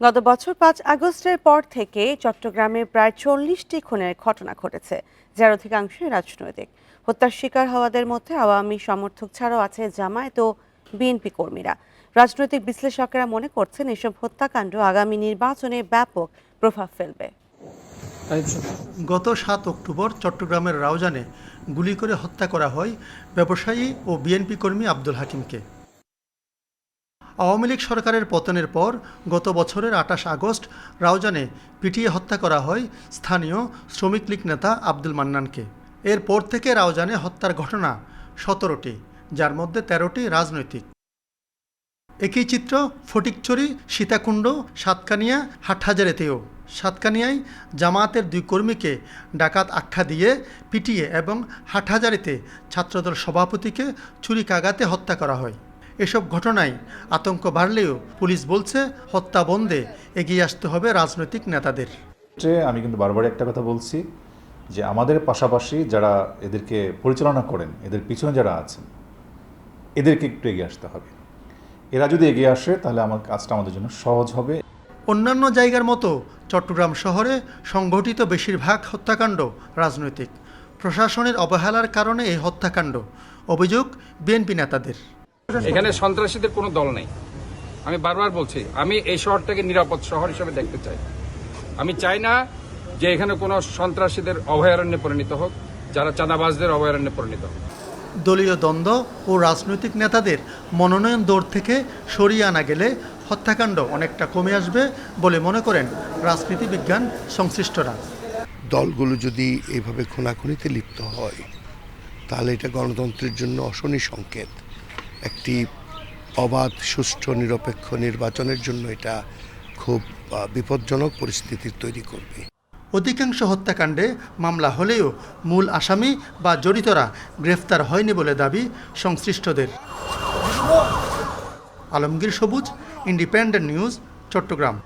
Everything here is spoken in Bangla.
গত বছর পাঁচ আগস্টের পর থেকে চট্টগ্রামে প্রায় চল্লিশটি খুনের ঘটনা ঘটেছে, যার অধিকাংশই রাজনৈতিক। হত্যার শিকার হওয়াদের মধ্যে আওয়ামী সমর্থক ছাড়াও আছে জামায়াত ও বিএনপি কর্মীরা। রাজনৈতিক বিশ্লেষকেরা মনে করছেন এসব হত্যাকাণ্ড আগামী নির্বাচনে ব্যাপক প্রভাব ফেলবে। গত সাত অক্টোবর চট্টগ্রামের রাউজানে গুলি করে হত্যা করা হয় ব্যবসায়ী ও বিএনপি কর্মী আব্দুল হাকিমকে। আওয়ামী লীগ সরকারের পতনের পর গত বছরের আঠাশ আগস্ট রাউজানে পিটিয়ে হত্যা করা হয় স্থানীয় শ্রমিক লীগ নেতা আব্দুল মান্নানকে। এরপর থেকে রাউজানে হত্যার ঘটনা সতেরোটি, যার মধ্যে তেরোটি রাজনৈতিক। একই চিত্র ফটিকচুরি সীতাকুণ্ড, সাতকানিয়া, হাটহাজারেতেও। সাতকানিয়ায় জামায়াতের দুই কর্মীকে ডাকাত আখ্যা দিয়ে পিটিয়ে এবং হাটহাজারিতে ছাত্রদল সভাপতিকে ছুরি কাগাতে হত্যা করা হয়। এসব ঘটনায় আতঙ্ক বাড়লেও পুলিশ বলছে হত্যা বন্ধে এগিয়ে আসতে হবে রাজনৈতিক নেতাদের। আমি কিন্তু বারবার একটা কথা বলছি যে আমাদের পাশাপাশি যারা এদেরকে পরিচালনা করেন এদের পিছনে যারা আছেন এদেরকে একটু এগিয়ে আসতে হবে। এরা যদি এগিয়ে আসে তাহলে আমার কাজটা আমাদের জন্য সহজ হবে। অন্যান্য জায়গার মতো চট্টগ্রাম শহরে সংঘটিত বেশিরভাগ হত্যাকাণ্ড রাজনৈতিক। প্রশাসনের অবহেলার কারণে এই হত্যাকাণ্ড। অভিযোগ বিএনপি নেতাদের। এখানে সন্ত্রাসীদের কোনো দল নেই। আমি বারবার বলছি আমি এই শহরটাকে নিরাপদ শহর হিসেবে দেখতে চাই। আমি চাই না যে এখানে কোনো সন্ত্রাসীদের অভয়ারণ্যে পরিণত হোক যারা চাঁদাবাজদের অভয়ারণ্যে পরিণত হোক। দলীয় দ্বন্দ্ব ও রাজনৈতিক নেতাদের মনোনয়ন দৌড় থেকে সরিয়ে আনা গেলে হত্যাকাণ্ড অনেকটা কমে আসবে বলে মনে করেন রাজনীতি বিজ্ঞান সংশ্লিষ্টরা। দলগুলো যদি এইভাবে খুনাখুনিতে লিপ্ত হয় তাহলে এটা গণতন্ত্রের জন্য অশনি সংকেত। একটি অবাধ, সুষ্ঠু, নিরপেক্ষ নির্বাচনের জন্য এটা খুব বিপজ্জনক পরিস্থিতি তৈরি করবে। অধিকাংশ হত্যাকাণ্ডে মামলা হলেও মূল আসামি বা জড়িতরা গ্রেফতার হয়নি বলে দাবি সংশ্লিষ্টদের। আলমগীর সবুজ, ইন্ডিপেন্ডেন্ট নিউজ, চট্টগ্রাম।